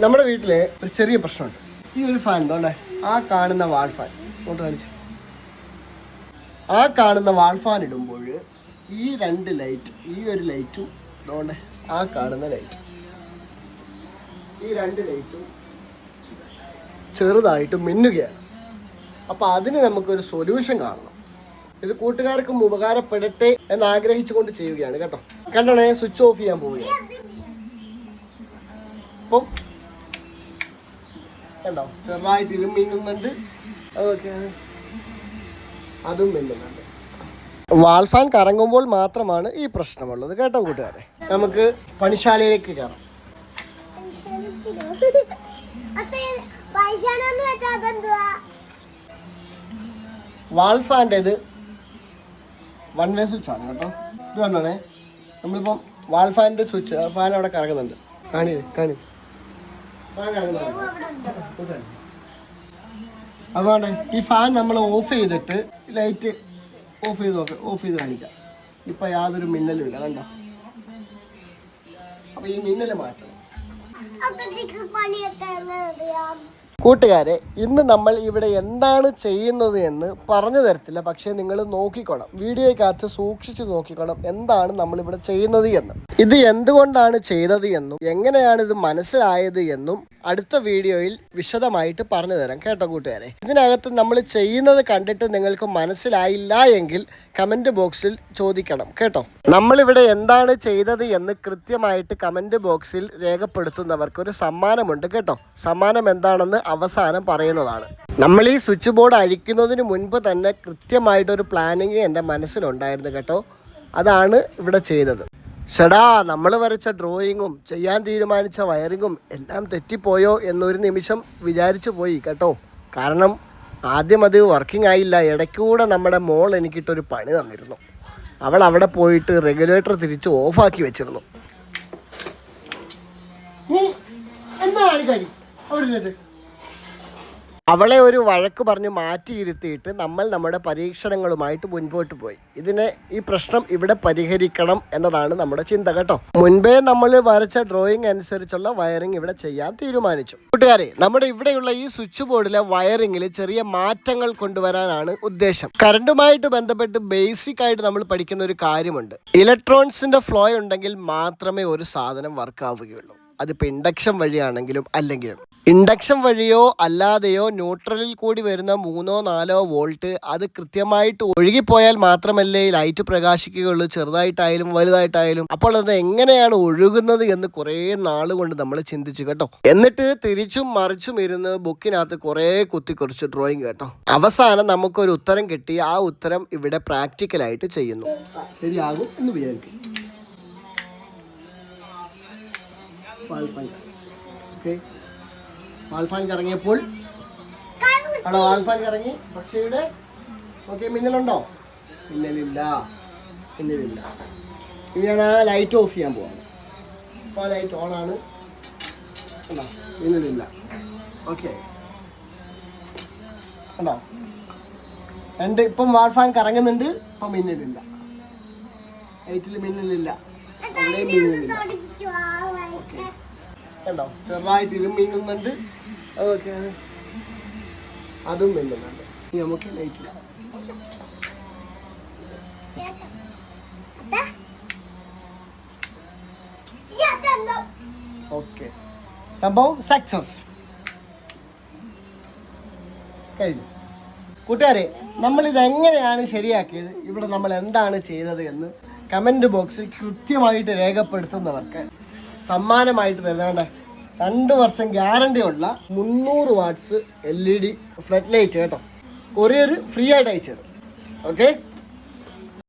നമ്മുടെ വീട്ടിലെ ഒരു ചെറിയ പ്രശ്നമുണ്ട്. ഈ ഒരു ഫാൻ ഉണ്ടോണ്ടേ ആ കാണുന്ന വാൾ ഫാൻ ഫോട്ടോ കാണിച്ചു. ആ കാണുന്ന വാൾ ഫാൻ ഇടുമ്പോൾ ഈ രണ്ട് ലൈറ്റ് ഈ ഒരു ലൈറ്റും ഇതുകൊണ്ട് ആ കാണുന്ന ലൈറ്റ് ഈ രണ്ട് ലൈറ്റും ചെറുതായിട്ട് മിന്നുകയാണ്. അപ്പൊ അതിന് നമുക്കൊരു സൊല്യൂഷൻ കാണണം. ഇത് കൂട്ടുകാർക്കും ഉപകാരപ്പെടട്ടെ എന്ന് ആഗ്രഹിച്ചുകൊണ്ട് ചെയ്യുകയാണ് കേട്ടോ. കണ്ടണേ? സ്വിച്ച് ഓഫ് ചെയ്യാൻ പോവുകയാണ്. ഇപ്പം കണ്ടോ? ചെറുതായിട്ട് ഇതും മിന്നുന്നുണ്ട്. അതൊക്കെയാണ് അതും മിന്നുന്നുണ്ട്. വാൾഫാൻ കറങ്ങുമ്പോൾ മാത്രമാണ് ഈ പ്രശ്നമുള്ളത് കേട്ടോ കൂട്ടുകാരെ? നമുക്ക് പണിശാലയിലേക്ക് കയറാം. വാൾഫാന്റെത് വൺ വേ സ്വിച്ച് ആണ് കേട്ടോ. ഇത് കണ്ടോണേ? നമ്മളിപ്പം വാൾഫാന്റെ സ്വിച്ച് ഫാൻ അവിടെ കറങ്ങുന്നുണ്ട്. കാണി കാണി. അതുകൊണ്ട് ഈ ഫാൻ നമ്മൾ ഓഫ് ചെയ്തിട്ട് ലൈറ്റ് ഓഫ് ചെയ്ത് നോക്ക്. ഓഫ് ചെയ്ത് കാണിക്കാം. ഇപ്പൊ യാതൊരു മിന്നലും ഇല്ല. കണ്ടോ? അപ്പൊ ഈ മിന്നൽ മാറ്റണം. കൂട്ടുകാരെ ഇന്ന് നമ്മൾ ഇവിടെ എന്താണ് ചെയ്യുന്നത് എന്ന് പറഞ്ഞു തരത്തില്ല. പക്ഷേ നിങ്ങൾ നോക്കിക്കോണം. വീഡിയോയ്ക്കകത്ത് സൂക്ഷിച്ച് നോക്കിക്കോണം എന്താണ് നമ്മൾ ഇവിടെ ചെയ്യുന്നത് എന്ന്. ഇത് എന്തുകൊണ്ടാണ് ചെയ്തത് എന്നും എങ്ങനെയാണ് ഇത് മനസ്സിലായത് എന്നും അടുത്ത വീഡിയോയിൽ വിശദമായിട്ട് പറഞ്ഞു തരാം കേട്ടോ കൂട്ടുകാരെ. ഇതിനകത്ത് നമ്മൾ ചെയ്യുന്നത് കണ്ടിട്ട് നിങ്ങൾക്ക് മനസ്സിലായില്ല എങ്കിൽ കമന്റ് ബോക്സിൽ ചോദിക്കണം കേട്ടോ. നമ്മളിവിടെ എന്താണ് ചെയ്തത് എന്ന് കൃത്യമായിട്ട് കമന്റ് ബോക്സിൽ രേഖപ്പെടുത്തുന്നവർക്ക് ഒരു സമ്മാനമുണ്ട് കേട്ടോ. സമ്മാനം എന്താണെന്ന് അവസാനം പറയുന്നതാണ്. നമ്മൾ ഈ സ്വിച്ച് ബോർഡ് അഴിക്കുന്നതിന് മുൻപ് തന്നെ കൃത്യമായിട്ടൊരു പ്ലാനിങ് എന്റെ മനസ്സിലുണ്ടായിരുന്നു കേട്ടോ. അതാണ് ഇവിടെ ചെയ്തത്. ഷടാ നമ്മൾ വരച്ച ഡ്രോയിങ്ങും ചെയ്യാൻ തീരുമാനിച്ച വയറിങ്ങും എല്ലാം തെറ്റിപ്പോയോ എന്നൊരു നിമിഷം വിചാരിച്ചു പോയി കേട്ടോ. കാരണം ആദ്യം അത് വർക്കിംഗ് ആയില്ല. ഇടയ്ക്കൂടെ നമ്മുടെ മോൾ എനിക്കിട്ടൊരു പണി തന്നിരുന്നു. അവൾ അവിടെ പോയിട്ട് റെഗുലേറ്റർ തിരിച്ച് ഓഫാക്കി വെച്ചിരുന്നു. എന്താണ് കടി അവിടെ അവളെ ഒരു വഴക്ക് പറഞ്ഞ് മാറ്റിയിരുത്തിയിട്ട് നമ്മൾ നമ്മുടെ പരീക്ഷണങ്ങളുമായിട്ട് മുൻപോട്ട് പോയി. ഇതിനെ ഈ പ്രശ്നം ഇവിടെ പരിഹരിക്കണം എന്നതാണ് നമ്മുടെ ചിന്ത കേട്ടോ. മുൻപേ നമ്മൾ വരച്ച ഡ്രോയിങ് അനുസരിച്ചുള്ള വയറിംഗ് ഇവിടെ ചെയ്യാൻ തീരുമാനിച്ചു. കൂട്ടുകാരെ നമ്മുടെ ഇവിടെയുള്ള ഈ സ്വിച്ച് ബോർഡിലെ വയറിംഗിൽ ചെറിയ മാറ്റങ്ങൾ കൊണ്ടുവരാനാണ് ഉദ്ദേശം. കറണ്ടുമായിട്ട് ബന്ധപ്പെട്ട് ബേസിക് ആയിട്ട് നമ്മൾ പഠിക്കുന്ന ഒരു കാര്യമുണ്ട്. ഇലക്ട്രോൺസിന്റെ ഫ്ലോ ഉണ്ടെങ്കിൽ മാത്രമേ ഒരു സാധനം വർക്ക് ആവുകയുള്ളൂ. അതിപ്പോൾ ഇൻഡക്ഷൻ വഴിയാണെങ്കിലും അല്ലെങ്കിലും. ഇൻഡക്ഷൻ വഴിയോ അല്ലാതെയോ ന്യൂട്രലിൽ കൂടി വരുന്ന മൂന്നോ നാലോ വോൾട്ട് അത് കൃത്യമായിട്ട് ഒഴുകിപ്പോയാൽ മാത്രമല്ലേ ലൈറ്റ് പ്രകാശിക്കുകയുള്ളൂ. ചെറുതായിട്ടായാലും വലുതായിട്ടായാലും. അപ്പോൾ അത് എങ്ങനെയാണ് ഒഴുകുന്നത് എന്ന് കുറേ നാൾ കൊണ്ട് നമ്മൾ ചിന്തിച്ചു കേട്ടോ. എന്നിട്ട് തിരിച്ചും മറിച്ചും ഇരുന്ന് ബുക്കിനകത്ത് കുറേ കുത്തിക്കുറിച്ച് ഡ്രോയിങ് കേട്ടോ. അവസാനം നമുക്കൊരു ഉത്തരം കിട്ടി. ആ ഉത്തരം ഇവിടെ പ്രാക്ടിക്കലായിട്ട് ചെയ്യുന്നു. ശരിയാകും എന്ന് വാൽഫാൻ കറങ്ങിയപ്പോൾ ആണോ ആൽഫാൻ കറങ്ങി? പക്ഷേ ഇവിടെ ഓക്കെ മിന്നലുണ്ടോ? മിന്നലില്ല. മിന്നലില്ല. ഇനി ഞാൻ ആ ലൈറ്റ് ഓഫ് ചെയ്യാൻ പോവാണ്. അപ്പോൾ ആ ലൈറ്റ് ഓൺ ആണ്. മിന്നലില്ല. ഓക്കെ. ഉണ്ടോ രണ്ട് ഇപ്പം വാൾഫാൻ കറങ്ങുന്നുണ്ട് ഇപ്പം മിന്നലില്ല. ലൈറ്റിൽ മിന്നലില്ല. അവിടെയും മിന്നലില്ല. കണ്ടോ? ചെറുതായിട്ട് ഇതും മിന്നുന്നുണ്ട്. അതൊക്കെ അതും മിന്നുന്നുണ്ട്. നമുക്ക് ലൈറ്റ് ഓക്കെ സംഭവം സക്സസ് കഴിഞ്ഞു. കൂട്ടുകാരെ ഇത് എങ്ങനെയാണ് ശരിയാക്കിയത്? ഇവിടെ നമ്മൾ എന്താണ് ചെയ്തത് എന്ന് കമന്റ് ബോക്സിൽ കൃത്യമായിട്ട് രേഖപ്പെടുത്തുന്നവർക്ക് സമ്മാനമായിട്ട് തരുന്നേണ്ട രണ്ട് വർഷം ഗ്യാരണ്ടി ഉള്ള മുന്നൂറ് watts L E D flood light കേട്ടോ. കൊറിയർ ഫ്രീ ആയിട്ട് അയച്ചു തരും. ഓക്കെ?